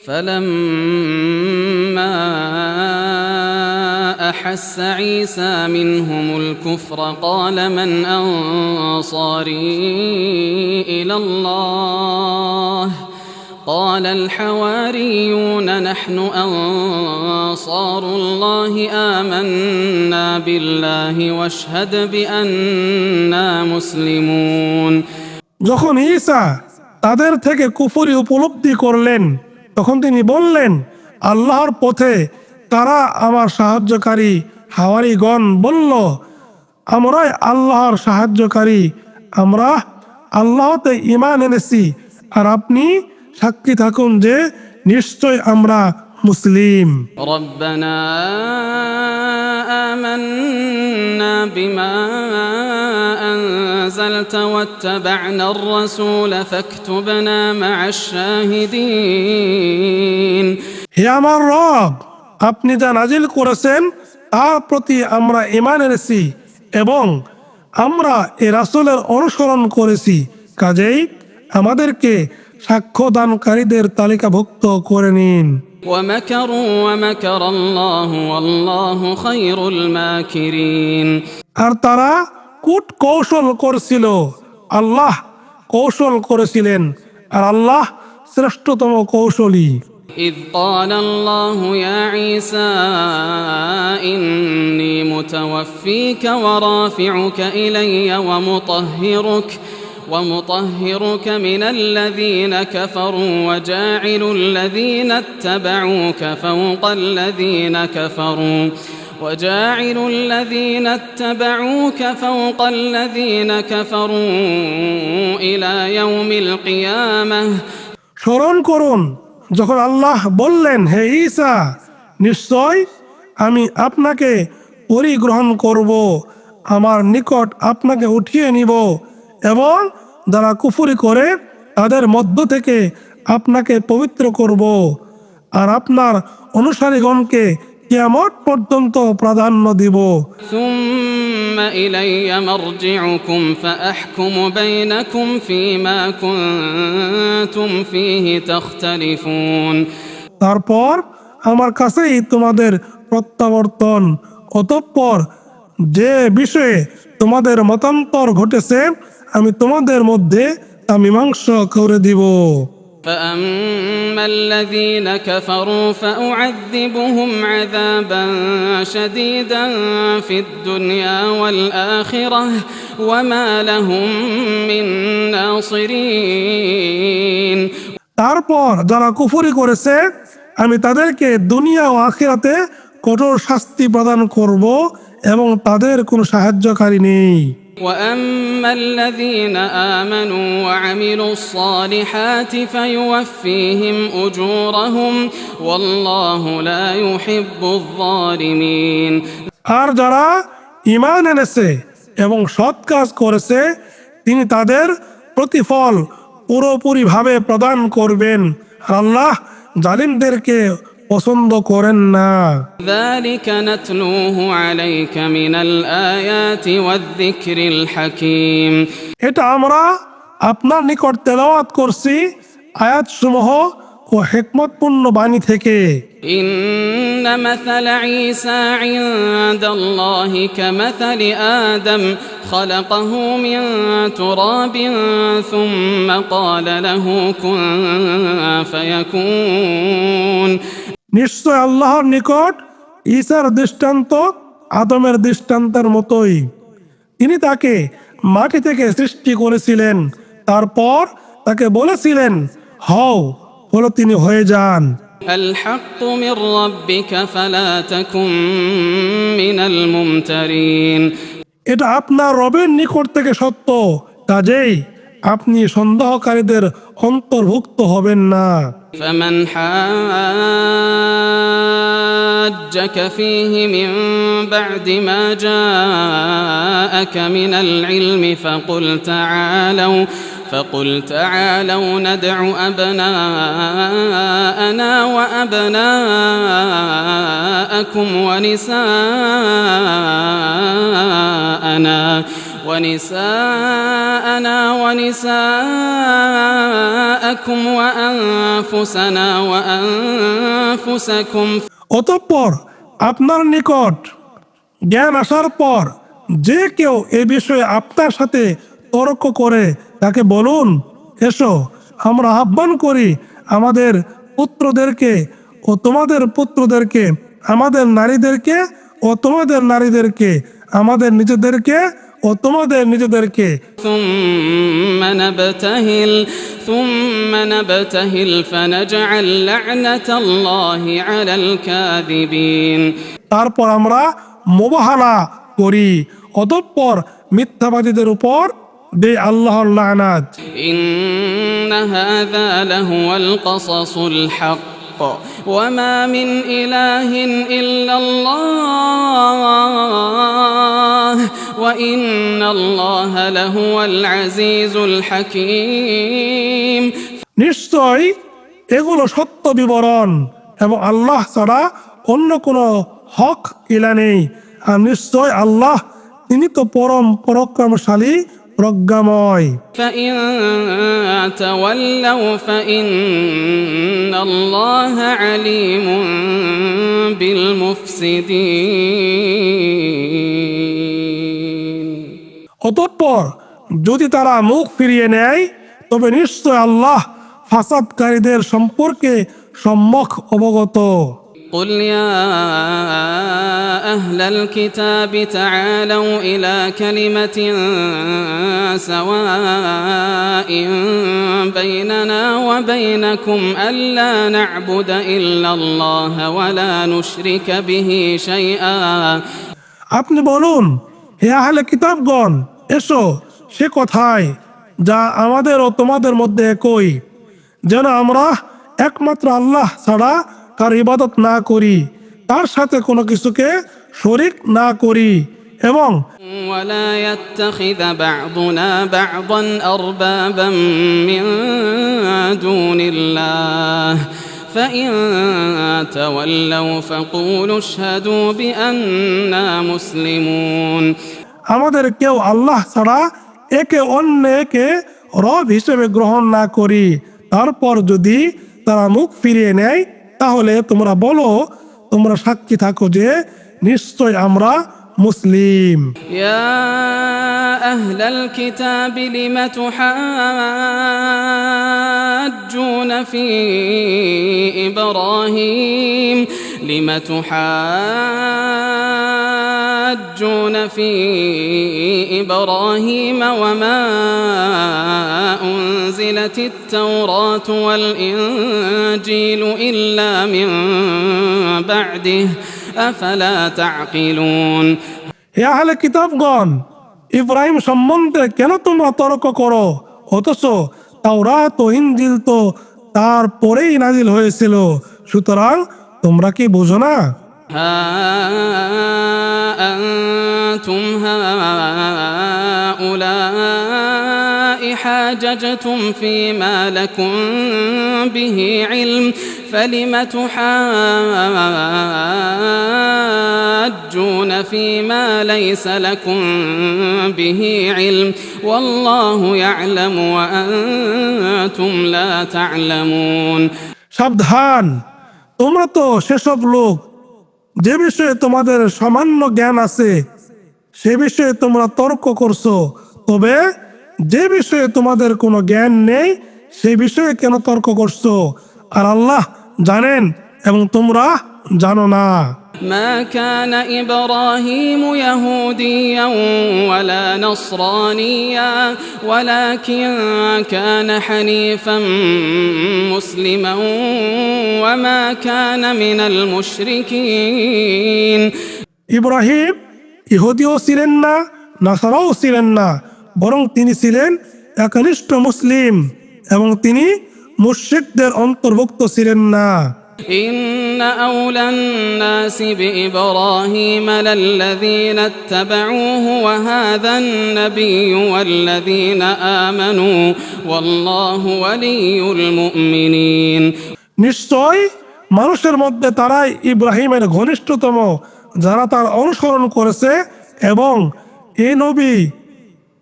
فلما احس عيسى منهم الكفر قال من انصاري الى الله قال الحواريون نحن انصار الله امنا بالله واشهد بانا مسلمون যখন ঈসা তাদের থেকে কুফরি উপলব্ধি করলেন তখন তিনি বললেন আল্লাহর পথে তারা আমার সাহায্যকারী হাওয়ারিগণ বলল আমরাই আল্লাহর সাহায্যকারী আমরা আল্লাহতে ইমান এনেছি আর আপনি সাক্ষী থাকুন যে নিশ্চয় আমরা মুসলিম ربنا آمنا بما أنزلت واتبعنا الرسول فاكتبنا مع الشاهدين হে আমার রব আপনি যা নাজিল করেছেন তার প্রতি আমরা ইমান এনেছি এবং আমরা এ রাসূলের অনুসরণ করেছি কাজেই আমাদেরকে সাক্ষ্যদানকারীদের তালিকাভুক্ত করে নিন ومكروا ومكر الله والله خير الماكرين আর তারা কূট কৌশল করছিল আল্লাহ কৌশল করেছিলেন আর আল্লাহ শ্রেষ্ঠতম কৌশলী إذ قال الله يا عيسى إني متوفيك ورافعك إلي ومطهرك ومطهرك من الذين كفروا وجاعل الذين اتبعوك فوق الذين كفروا وجاعل الذين اتبعوك فوق الذين كفروا إلى يوم القيامة স্মরণ করুন যখন আল্লাহ বললেন হে ঈসা নিশ্চয় আমি আপনাকে পরিগ্রহণ করব আমার নিকট আপনাকে উঠিয়ে নিব এবং যারা কুফুরি করে তাদের মধ্য থেকে আপনাকে পবিত্র করব আর আপনার অনুসারীগণকে কিয়ামত পর্যন্ত প্রাধান্য দিব ثم إلي مرجعكم فأحكم بينكم فيما كنتم فيه تختلفون তারপর আমার কাছেই তোমাদের প্রত্যাবর্তন অতঃপর যে বিষয়ে তোমাদের মতান্তর ঘটেছে আমি তোমাদের মধ্যে তা মীমাংসা করে দিব فأما الذين كفروا فأعذبهم عذابا شديدا في الدنيا والآخرة وما لهم من ناصرين তারপর যারা কুফরি করেছে আমি তাদেরকে দুনিয়া ও আখিরাতে কঠোর শাস্তি প্রদান করব এবং তাদের কোনো সাহায্যকারী নেই واما الذين امنوا وعملوا الصالحات فيوفيهم اجورهم والله لا يحب الظالمين আর যারা ইমান এনেছে এবং সৎ কাজ করেছে তিনি তাদের প্রতিফল পুরোপুরিভাবে প্রদান করবেন আর আল্লাহ জালিমদেরকে পছন্দ করেন না ذلك نتلوه عليك من الايات والذكر الحكيم এটা আমরা আপনার নিকট তেলাওয়াত করছি আয়াতসমূহ ও হেকমতপূর্ণ বাণী থেকে ان مثل عيسى عند الله كمثل ادم خلقه من تراب ثم قال له كن فيكون নিশ্চয় আল্লাহর নিকট ঈসার দৃষ্টান্ত আদমের দৃষ্টান্তের মতোই তিনি তাকে মাটি থেকে সৃষ্টি করেছিলেন তারপর তাকে বলেছিলেন হও হলো তিনি হয়ে যান الحق من ربك فلا تكن من الممترين এটা আপনার রবের নিকট থেকে সত্য কাজেই আপনি সন্দেহকারীদের অন্তর্ভুক্ত হবেন না فمن حاجك فيه من بعد ما جاءك من العلم فقل تعالوا فقل تعالوا ندع أبناءنا وأبناءكم ونساءنا ونساءنا ونساءكم وأنفسنا وأنفسكم অতঃপর আপনার নিকট জ্ঞান আসার পর যে কেউ এ বিষয়ে আপনার সাথে তর্ক করে তাকে বলুন এসো আমরা আহ্বান করি আমাদের পুত্রদেরকে ও তোমাদের পুত্রদেরকে আমাদের নারীদেরকে ও তোমাদের নারীদেরকে আমাদের নিজেদেরকে ও তোমাদের নিজেদেরকে। তারপর আমরা মোবাহানা করি। অতঃপর মিথ্যাবাদীদের উপর দে আল্লাহর লানাত ইন্না হাযা লাহুয়াল কাসাসুল হক। الحق وما من إله إلا الله وإن الله لهو العزيز الحكيم নিশ্চয় এগুলো সত্য বিবরণ এবং আল্লাহ ছাড়া অন্য কোনো হক ইলা নেই আর নিশ্চয় আল্লাহ তিনি তো পরম পরাক্রমশালী প্রজ্ঞাময়। অতঃপর যদি তারা মুখ ফিরিয়ে নেয় তবে নিশ্চয় আল্লাহ ফাসাদকারীদের সম্পর্কে সম্মুখ অবগত। قل يا أهل الكتاب تعالوا إلى كلمة سواء بيننا وبينكم ألا نعبد إلا الله ولا نشرك به شيئا আপনি বলুন হে আহলে কিতাবগণ এসো সে কথায় যা আমাদের ও তোমাদের মধ্যে একই যেন আমরা একমাত্র আল্লাহ ছাড়া তার ইবাদত না করি তার সাথে কোনো কিছুকে শরিক না করি এবং আমাদের কেউ আল্লাহ ছাড়া একে অন্যকে রব হিসেবে গ্রহণ না করি তারপর যদি তারা মুখ ফিরিয়ে নেয় তাহলে তোমরা বলো তোমরা সাক্ষী থাকো যে নিশ্চয় আমরা মুসলিম يا أهل الكتاب لم تحاجون في إبراهيم لم تحاجون في إبراهيم وما أنزلت التوراة والإنجيل إلا من بعده أفلا تعقلون হে আহলে কিতাবগণ ইব্রাহিম সম্বন্ধে কেন তোমরা তর্ক করো অথচ তাওরাত ও ইনজিল তো তার পরেই নাজিল হয়েছিল সুতরাং তোমরা কি বুঝো না ها أنتم هؤلاء حاججتم فيما لكم به علم فلم تحاجون فيما ليس لكم به علم والله يعلم وأنتم لا تعلمون সাবধান তোমরা তো সেসব লোক যে বিষয়ে তোমাদের সামান্য জ্ঞান আছে, সে বিষয়ে তোমরা তর্ক করছ, তবে যে বিষয়ে তোমাদের কোনো জ্ঞান নেই, সে বিষয়ে কেন তর্ক করছ? আর আল্লাহ জানেন এবং তোমরা জানো না। ما كان إبراهيم يهوديا ولا نصرانيا ولكن كان حنيفا مسلما وما كان من المشركين ইব্রাহিম ইহুদিও ছিলেন না নাসারাও ছিলেন না বরং তিনি ছিলেন একনিষ্ঠ মুসলিম এবং তিনি মুশ্রিকদের অন্তর্ভুক্ত ছিলেন না إن أولى الناس بإبراهيم للذين اتبعوه وهذا النبي والذين آمنوا والله ولي المؤمنين নিশ্চয় মানুষের মধ্যে তারাই ইব্রাহিমের ঘনিষ্ঠতম যারা তার অনুসরণ করেছে এবং এ নবী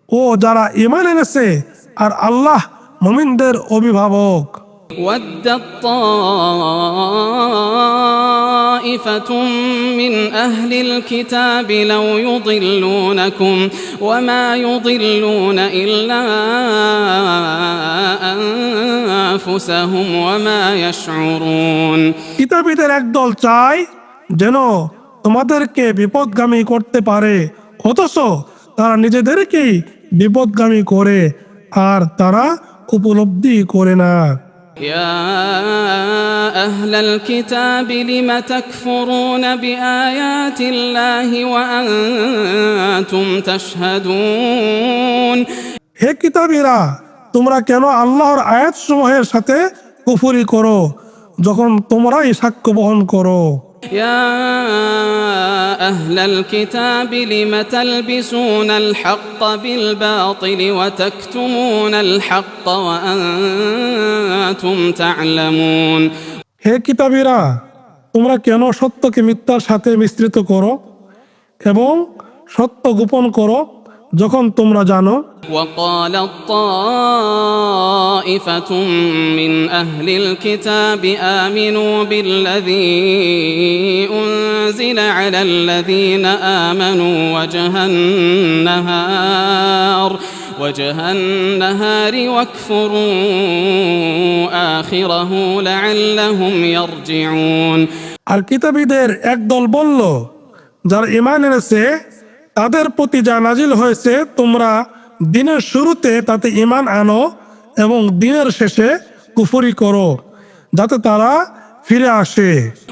ও যারা ইমান এনেছে আর আল্লাহ মুমিনদের অভিভাবক ودت طائفة من أهل الكتاب لو يضلونكم وما يضلون إلا أنفسهم وما يشعرون কিতাবীদের একদল চায় যেন তোমাদেরকে বিপদগামী করতে পারে অথচ তারা নিজেদেরকেই বিপদগামী করে আর তারা উপলব্ধি করে না يا أهل الكتاب لم تكفرون بآيات الله وأنتم تشهدون হে কিতাবীরা তোমরা কেন আল্লাহর আয়াত সমূহের সাথে কুফুরি করো যখন তোমরাই সাক্ষ্য বহন করো يا أهل الكتاب لم تلبسون الحق بالباطل وتكتمون الحق وأنتم تعلمون হে কিতাবীরা তোমরা কেন সত্যকে মিথ্যার সাথে মিশ্রিত করো এবং সত্য গোপন করো যখন তোমরা জানো وقالت طائفة من أهل الكتاب آمنوا بالذي أنزل على الذين آمنوا وجه النهار وجه النهار واكفروا آخره لعلهم يرجعون আর কিতাবীদের একদল বলল যারা ইমান এনেছে তাদের প্রতি যা নাজিল হয়েছে তোমরা দিনের শুরুতে তাতে ইমান আনো এবং দিনের শেষে কুফরি করো যাতে তারা ফিরে আসে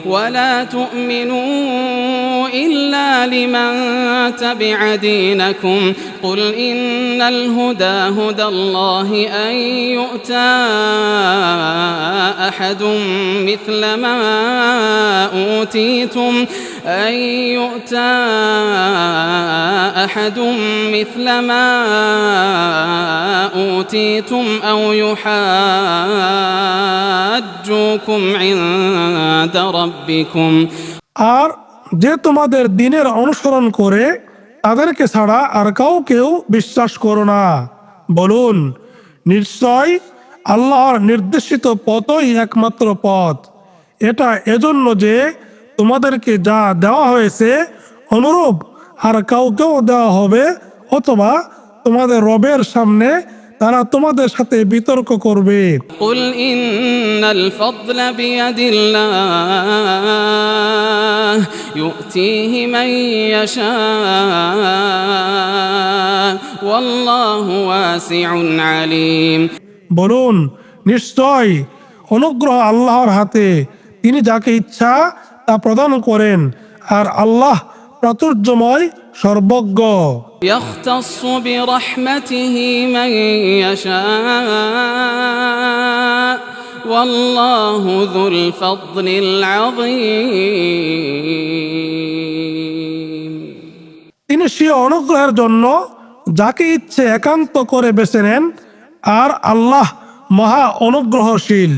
ولا تؤمنوا إلا لمن تبع دينكم. قل إن الهدى هدى الله أن يؤتى أحد مثل ما أوتيتم. أن يؤتى أحد مثل ما أوتيتم أو يحاجوكم عند ربكم. যে তোমাদের দিনের অনুসরণ করে, তাদেরকে ছাড়া আর কাউকেও বিশ্বাস করো না। বলুন, নিশ্চয় আল্লাহর নির্দেশিত পথই একমাত্র পথ। এটা এজন্য যে তোমাদেরকে যা দেওয়া হয়েছে অনুরূপ, আর কাউকেও দেওয়া হবে, অথবা তোমাদের রবের সামনে তারা তোমাদের সাথে বিতর্ক করবে। কুল ইন্নাল ফাদলা বিয়াদিল্লাহ يؤتيه من يشاء والله واسع عليم বলুন নিশ্চয় অনুগ্রহ আল্লাহর হাতে তিনি যাকে ইচ্ছা তা প্রদান করেন আর আল্লাহ প্রাচুর্যময় সর্বজ্ঞ يختص برحمته من يشاء والله ذو الفضل العظيم তিনি সে অনুগ্রহের জন্য যাকে ইচ্ছে একান্ত করে বেছে নেন আর আল্লাহ মহা অনুগ্রহশীল